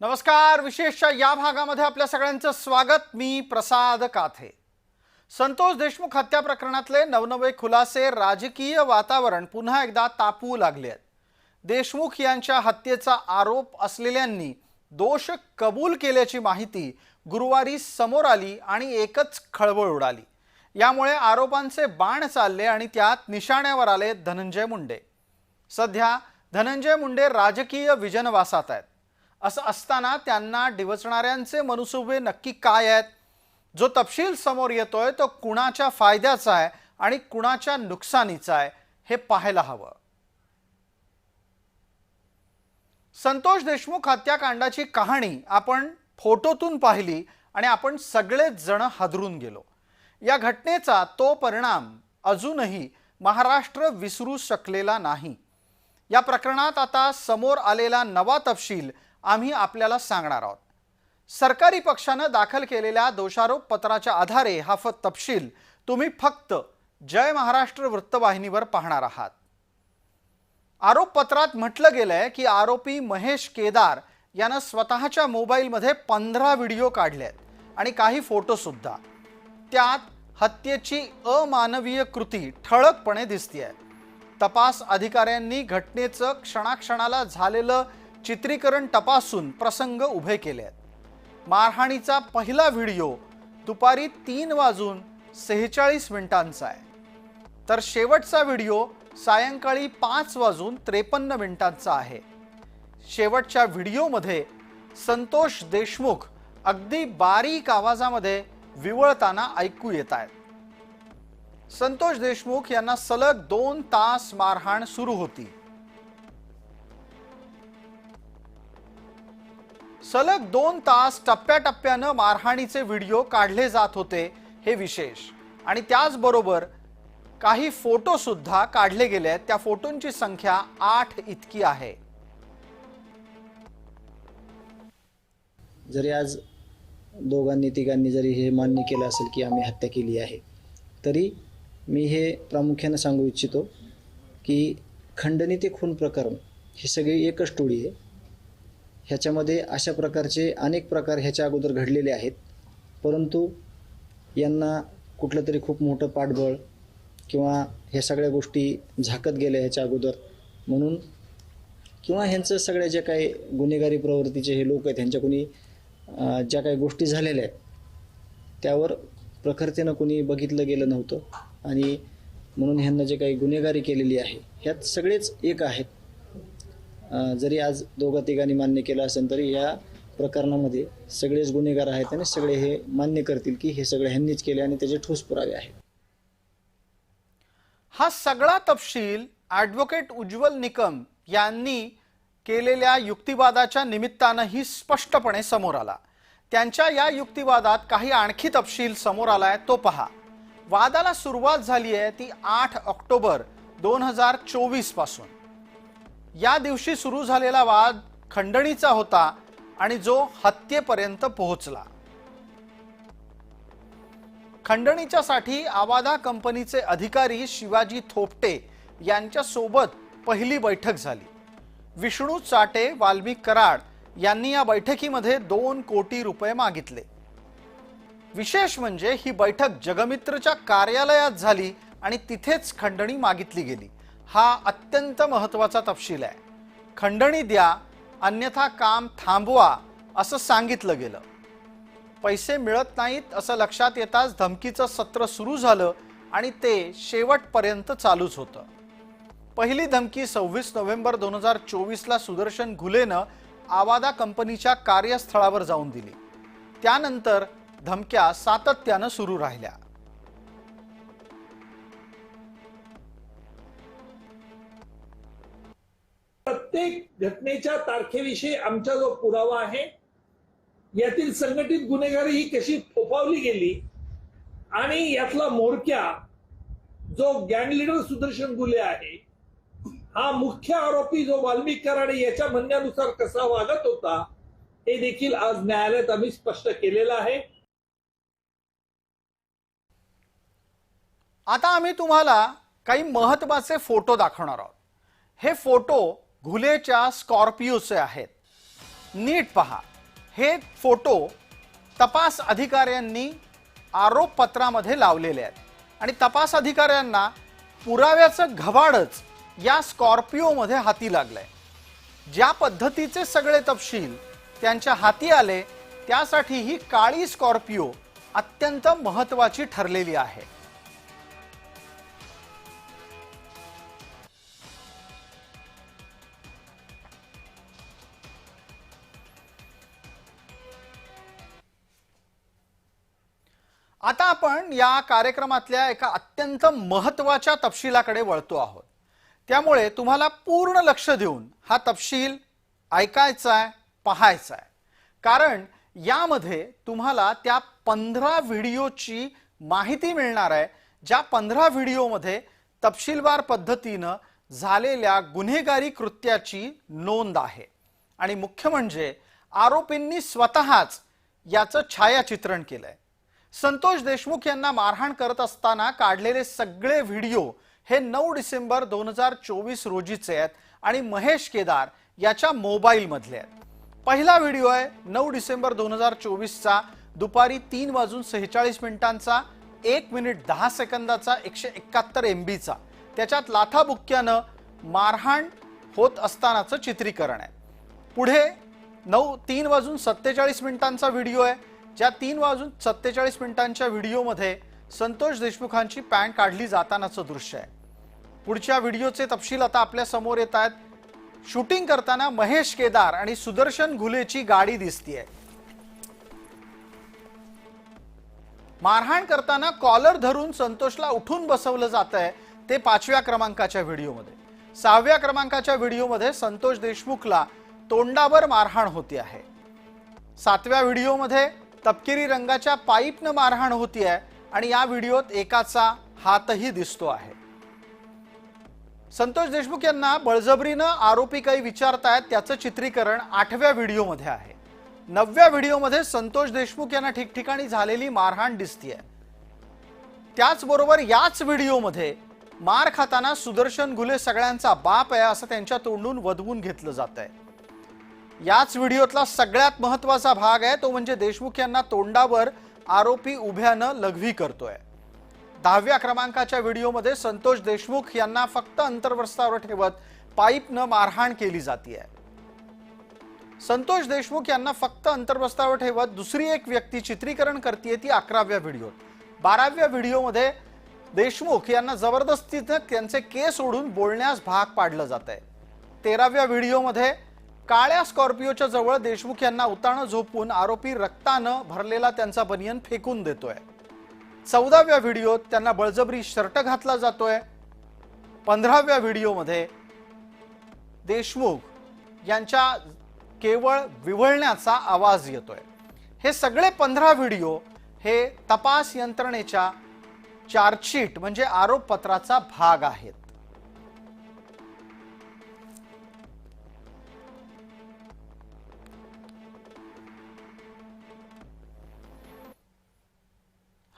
नमस्कार विशेषच्या या भागामध्ये आपल्या सगळ्यांचं स्वागत. मी प्रसाद काथे. संतोष देशमुख हत्या प्रकरणातले नवनवे खुलासे राजकीय वातावरण पुन्हा एकदा तापवू लागले आहेत. देशमुख यांच्या हत्येचा आरोप असलेल्यांनी दोष कबूल केल्याची माहिती गुरुवारी समोर आली आणि एकच खळबळ उडाली. यामुळे आरोपांचे बाण चालले आणि त्यात निशाण्यावर आले धनंजय मुंडे. सध्या धनंजय मुंडे राजकीय विजनवासात आहेत. असं असताना त्यांना डिवचणाऱ्यांचे मनसुबे नक्की काय आहेत? जो तपशील समोर येतोय तो कुणाच्या फायद्याचा आहे आणि कुणाच्या नुकसानीचा आहे हे पाहायला हवं. संतोष देशमुख हत्याकांडाची कहाणी आपण फोटोतून पाहिली आणि आपण सगळेच जण हादरून गेलो. या घटनेचा तो परिणाम अजूनही महाराष्ट्र विसरू शकलेला नाही. या प्रकरणात आता समोर आलेला नवा तपशील आम्ही आपल्याला सांगणार आहोत. सरकारी पक्षानं दाखल केलेल्या दोषारोप पत्राच्या आधारे हा फ तपशील तुम्ही फक्त जय महाराष्ट्र वृत्तवाहिनीवर पाहणार आहात. आरोपपत्रात म्हटलं गेलंय की आरोपी महेश केदार यानं स्वतःच्या मोबाईलमध्ये पंधरा व्हिडिओ काढले आहेत आणि काही फोटोसुद्धा. त्यात हत्येची अमानवीय कृती ठळकपणे दिसतीये. तपास अधिकाऱ्यांनी घटनेचं क्षणाक्षणाला झालेलं चित्रीकरण तपासून प्रसंग उभे केले आहेत. मारहाणीचा पहिला व्हिडिओ दुपारी तीन वाजून सेहेचाळीस मिनिटांचा आहे. तर शेवटचा व्हिडिओ सायंकाळी पाच वाजून त्रेपन्न मिनिटांचा आहे. शेवटच्या व्हिडिओमध्ये संतोष देशमुख अगदी बारीक आवाजामध्ये विवळताना ऐकू येत आहेत. संतोष देशमुख यांना सलग दोन तास मारहाण सुरू होती. सलग दोन तास टप्प्याटप्प्यानं मारहाणीचे व्हिडिओ काढले जात होते हे विशेष. आणि त्याचबरोबर काही फोटो सुद्धा काढले गेले आहेत. त्या फोटोंची संख्या आठ इतकी आहे. जरी आज दोघांनी तिघांनी जरी हे मान्य केलं असेल की आम्ही हत्या केली आहे तरी मी हे प्रामुख्यानं सांगू इच्छितो की खंडणी ते खून प्रकरण ही सगळी एकच टोळी आहे. ह्याच्यामध्ये अशा प्रकारचे अनेक प्रकार ह्याच्या अगोदर घडलेले आहेत. परंतु यांना कुठलं तरी खूप मोठं पाठबळ किंवा ह्या सगळ्या गोष्टी झाकत गेल्या ह्याच्या अगोदर. म्हणून किंवा ह्यांचं सगळ्या ज्या काही गुन्हेगारी प्रवृत्तीचे हे लोक आहेत ह्यांच्या कोणी ज्या काही गोष्टी झालेल्या आहेत त्यावर प्रखरतेनं कोणी बघितलं गेलं नव्हतं. आणि म्हणून ह्यांना जे काही गुन्हेगारी केलेली आहे ह्यात सगळेच एक आहेत. जरी आज दोघा तिघांनी मान्य केलं असेल तरी या प्रकरणामध्ये सगळेच गुन्हेगार आहेत आणि सगळे हे मान्य करतील की हे सगळे ह्यांनीच केले आणि त्याचे ठोस पुरावे आहेत. हा सगळा तपशील ॲडव्होकेट उज्ज्वल निकम यांनी केलेल्या युक्तिवादाच्या निमित्तानंही स्पष्टपणे समोर आला. त्यांच्या या युक्तिवादात काही आणखी तपशील समोर आलाय तो पहा. वादाला सुरुवात झाली आहे ती आठ ऑक्टोबर दोन हजार चोवीसपासून. या दिवशी सुरू झालेला वाद खंडणीचा होता आणि जो हत्येपर्यंत पोहोचला. खंडणीच्यासाठी आवादा कंपनीचे अधिकारी शिवाजी थोपटे यांच्या सोबत पहिली बैठक झाली. विष्णू चाटे वाल्मिक कराड यांनी या बैठकीमध्ये दोन कोटी रुपये मागितले. विशेष म्हणजे ही बैठक जगमित्रच्या कार्यालयात झाली आणि तिथेच खंडणी मागितली गेली. हा अत्यंत महत्त्वाचा तपशील आहे. खंडणी द्या अन्यथा काम थांबवा असं सांगितलं गेलं. पैसे मिळत नाहीत असं लक्षात येताच धमकीचं सत्र सुरू झालं आणि ते शेवटपर्यंत चालूच होतं. पहिली धमकी सव्वीस नोव्हेंबर दोन हजार चोवीसला सुदर्शन घुलेनं आवादा कंपनीच्या कार्यस्थळावर जाऊन दिली. त्यानंतर धमक्या सातत्यानं सुरू राहिल्या. प्रत्येक घटनेच्या तारखेविषयी आमचा जो पुरावा आहे यातील संघटित गुन्हेगारी ही कशी फोफावली गेली आणि यातला मोरक्या जो गँग लिडर सुदर्शन गुले आहे हा मुख्य आरोपी जो वाल्मिक कराडे याच्या म्हणण्यानुसार कसा वागत होता हे देखील आज न्यायालयात आम्ही स्पष्ट केलेलं आहे. आता आम्ही तुम्हाला काही महत्त्वाचे फोटो दाखवणार आहोत. हे फोटो घुलेच्या स्कॉर्पिओचे आहेत. नीट पहा. हे फोटो तपास अधिकाऱ्यांनी आरोपपत्रामध्ये लावलेले आहेत. आणि तपास अधिकाऱ्यांना पुराव्याचं घबाडच या स्कॉर्पिओमध्ये हाती लागलंय. ज्या पद्धतीचे सगळे तपशील त्यांच्या हाती आले त्यासाठी ही काळी स्कॉर्पिओ अत्यंत महत्वाची ठरलेली आहे. आता आपण या कार्यक्रमातल्या एका अत्यंत महत्त्वाच्या तपशिलाकडे वळतो आहोत. त्यामुळे तुम्हाला पूर्ण लक्ष देऊन हा तपशील ऐकायचा आहे पाहायचा आहे कारण यामध्ये तुम्हाला त्या पंधरा व्हिडिओची माहिती मिळणार आहे ज्या पंधरा व्हिडिओमध्ये तपशीलवार पद्धतीनं झालेल्या गुन्हेगारी कृत्याची नोंद आहे. आणि मुख्य म्हणजे आरोपींनी स्वतःच याचं छायाचित्रण केलंय. संतोष देशमुख यांना मारहाण करत असताना काढलेले सगळे व्हिडिओ हे नऊ डिसेंबर दोन हजार चोवीस रोजीचे आहेत आणि महेश केदार याच्या मोबाईलमधले आहेत. पहिला व्हिडिओ आहे नऊ डिसेंबर दोन हजार चोवीसचा. दुपारी तीन वाजून सेहेचाळीस मिनिटांचा एक मिनिट दहा सेकंदाचा एकशे एकाहत्तर एम बीचा त्याच्यात लाथाबुक्क्यानं मारहाण होत असतानाचं चित्रीकरण आहे. पुढे नऊ तीन वाजून सत्तेचाळीस मिनिटांचा व्हिडिओ आहे. ज्या तीन वाजून सत्तेचाळीस मिनिटांच्या व्हिडिओमध्ये संतोष देशमुखांची पॅन्ट काढली जातानाचं दृश्य आहे. पुढच्या व्हिडिओचे तपशील आता आपल्यासमोर येत आहेत. शूटिंग करताना महेश केदार आणि सुदर्शन घुलेची गाडी दिसतीये. मारहाण करताना कॉलर धरून संतोषला उठून बसवलं जात आहे ते पाचव्या क्रमांकाच्या व्हिडिओमध्ये. सहाव्या क्रमांकाच्या व्हिडिओमध्ये संतोष देशमुखला तोंडावर मारहाण होती आहे. सातव्या व्हिडिओमध्ये तपकिरी रंगाच्या पाईपनं मारहाण होती आहे आणि या व्हिडिओत एकाचा हातही दिसतो आहे. संतोष देशमुख यांना बळजबरीनं आरोपी काही विचारतायत त्याचं चित्रीकरण आठव्या व्हिडिओमध्ये आहे. नवव्या व्हिडिओमध्ये संतोष देशमुख यांना ठिकठिकाणी झालेली मारहाण दिसतीये. त्याचबरोबर याच व्हिडिओमध्ये मार खाताना सुदर्शन घुले सगळ्यांचा बाप आहे असं त्यांच्या तोंडून वधवून घेतलं जात आहे याच व्हिडिओतला सगळ्यात महत्त्वाचा भाग आहे तो म्हणजे देशमुख यांना तोंडावर आरोपी उभ्यानं लघवी करतोय. दहाव्या क्रमांकाच्या व्हिडिओमध्ये संतोष देशमुख यांना फक्त अंतर्वस्तावर ठेवत पाईपनं मारहाण केली जाते संतोष देशमुख यांना फक्त अंतर्वस्तावर ठेवत दुसरी एक व्यक्ती चित्रीकरण करते ती अकराव्या व्हिडिओत. बाराव्या व्हिडिओमध्ये देशमुख यांना जबरदस्तीनं त्यांचे केस ओढून बोलण्यास भाग पाडलं जात आहे तेराव्या व्हिडिओमध्ये काळ्या स्कॉर्पिओच्या जवळ देशमुख यांना उताणं झोपून आरोपी रक्तानं भरलेला त्यांचा बनियन फेकून देतोय. चौदाव्या व्हिडिओत त्यांना बळजबरी शर्ट घातला जातोय. पंधराव्या व्हिडिओमध्ये देशमुख यांच्या केवळ विवळण्याचा आवाज येतोय. हे सगळे पंधरा व्हिडिओ हे तपास यंत्रणेच्या चार्जशीट म्हणजे आरोपपत्राचा भाग आहेत.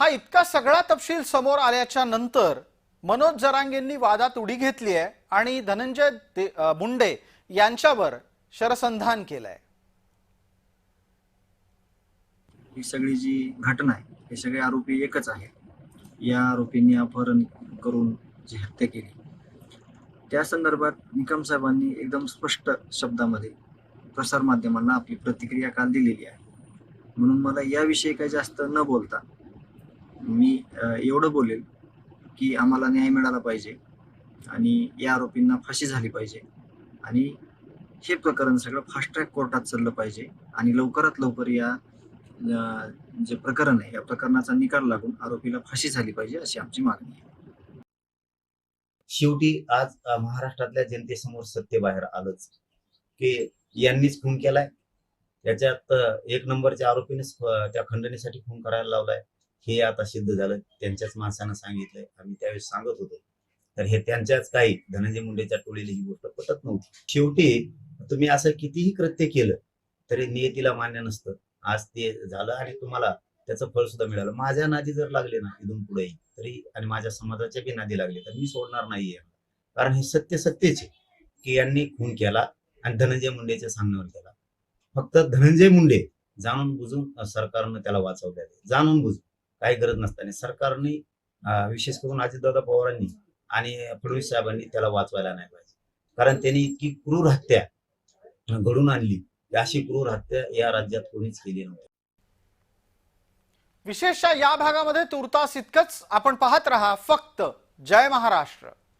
हा इतका सगळा तपशील समोर आल्याच्यानंतर मनोज जरांगेंनी वादात उडी घेतली आहे आणि धनंजय दे- मुंडे यांच्यावर शरसंधान केलंय. ही सगळी जी घटना आहे हे सगळे आरोपी एकच आहे. या आरोपींनी अपहरण करून जी हत्या केली. त्या संदर्भात निकम साहेबांनी एकदम स्पष्ट शब्दामध्ये प्रसार माध्यमांना आपली प्रतिक्रिया काल दिलेली आहे. म्हणून मला याविषयी काही जास्त न बोलता मी एवढं बोलेल की आम्हाला न्याय मिळाला पाहिजे आणि या आरोपींना फाशी झाली पाहिजे. आणि हे प्रकरण सगळं फास्ट ट्रॅक कोर्टात चाललं पाहिजे आणि लवकरात लवकर या जे प्रकरण आहे या प्रकरणाचा निकाल लागून आरोपीला फाशी झाली पाहिजे अशी आमची मागणी आहे. शेवटी आज महाराष्ट्रातल्या जनतेसमोर सत्य बाहेर आलंच की यांनीच खून केलाय. त्याच्यात एक नंबरच्या आरोपीनेच त्या खंडणीसाठी खून करायला लावलाय. हे आता सिद्ध झालं. त्यांच्याच माणसानं सांगितलंय. आम्ही त्यावेळेस सांगत होतो. तर हे त्यांच्याच काही धनंजय मुंडेच्या टोळीला ही गोष्ट पटत नव्हती. शेवटी तुम्ही असं कितीही कृत्य केलं तरी नियतीला मान्य नसतं. आज ते झालं आणि तुम्हाला त्याचं फळ सुद्धा मिळालं. माझ्या नादी जर लागले ना इथून पुढे तरी आणि माझ्या समाजाच्या बी नादी लागले तर मी सोडणार नाहीये. कारण हे सत्य सत्यच आहे की यांनी खून केला आणि धनंजय मुंडेच्या सांगण्यावर केला. फक्त धनंजय मुंडे जाणून बुजून सरकारनं त्याला वाचवले. जाणून बुजून. काही गरज नसताना सरकारने विशेष करून अजितदादा पवारांनी आणि फडणवीस साहेबांनी त्याला वाचवायला नाही पाहिजे. कारण त्यांनी इतकी क्रूर हत्या घडून आणली. अशी क्रूर हत्या या राज्यात कोणीच केली नव्हती. विशेषतः या भागामध्ये तुर्तास इतकंच आपण पाहत राहा. फक्त जय महाराष्ट्र.